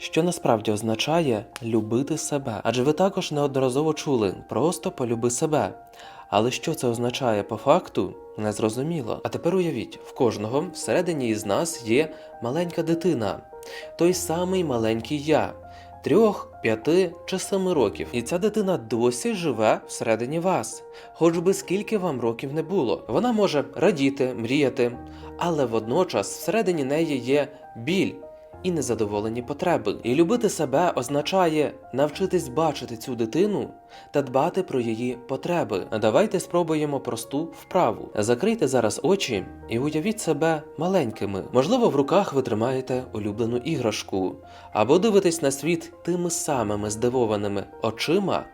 що насправді означає любити себе. Адже ви також неодноразово чули просто полюби себе. Але що це означає по факту, незрозуміло. А тепер уявіть, в кожного всередині із нас є маленька дитина, той самий маленький я. Трьох, п'яти чи семи років, і ця дитина досі живе всередині вас, хоч би скільки вам років не було. Вона може радіти, мріяти, але водночас всередині неї є біль і незадоволені потреби. І любити себе означає навчитись бачити цю дитину та дбати про її потреби. Давайте спробуємо просту вправу. Закрийте зараз очі і уявіть себе маленькими. Можливо, в руках ви тримаєте улюблену іграшку, або дивитесь на світ тими самими здивованими очима.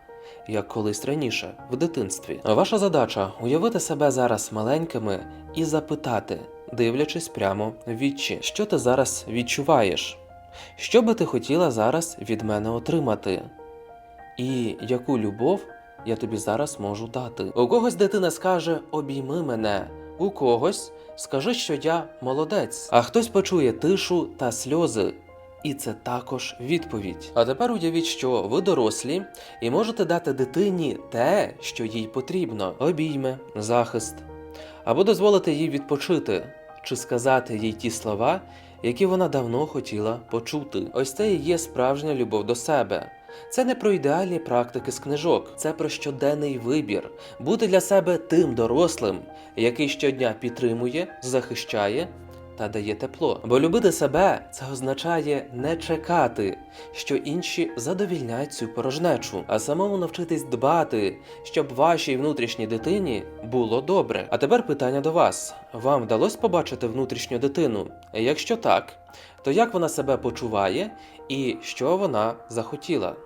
Як колись раніше, в дитинстві. Ваша задача уявити себе зараз маленькими і запитати, дивлячись прямо в вічі, що ти зараз відчуваєш? Що би ти хотіла зараз від мене отримати? І яку любов я тобі зараз можу дати? У когось дитина скаже обійми мене, у когось скажи, що я молодець, а хтось почує тишу та сльози. І це також відповідь. А тепер уявіть, що ви дорослі і можете дати дитині те, що їй потрібно: обійми, захист, або дозволити їй відпочити, чи сказати їй ті слова, які вона давно хотіла почути. Ось це і є справжня любов до себе. Це не про ідеальні практики з книжок, це про щоденний вибір, бути для себе тим дорослим, який щодня підтримує, захищає та дає тепло. Бо любити себе це означає не чекати, що інші задовільняють цю порожнечу, а самому навчитись дбати, щоб вашій внутрішній дитині було добре. А тепер питання до вас: вам вдалося побачити внутрішню дитину? Якщо так, то як вона себе почуває і що вона захотіла?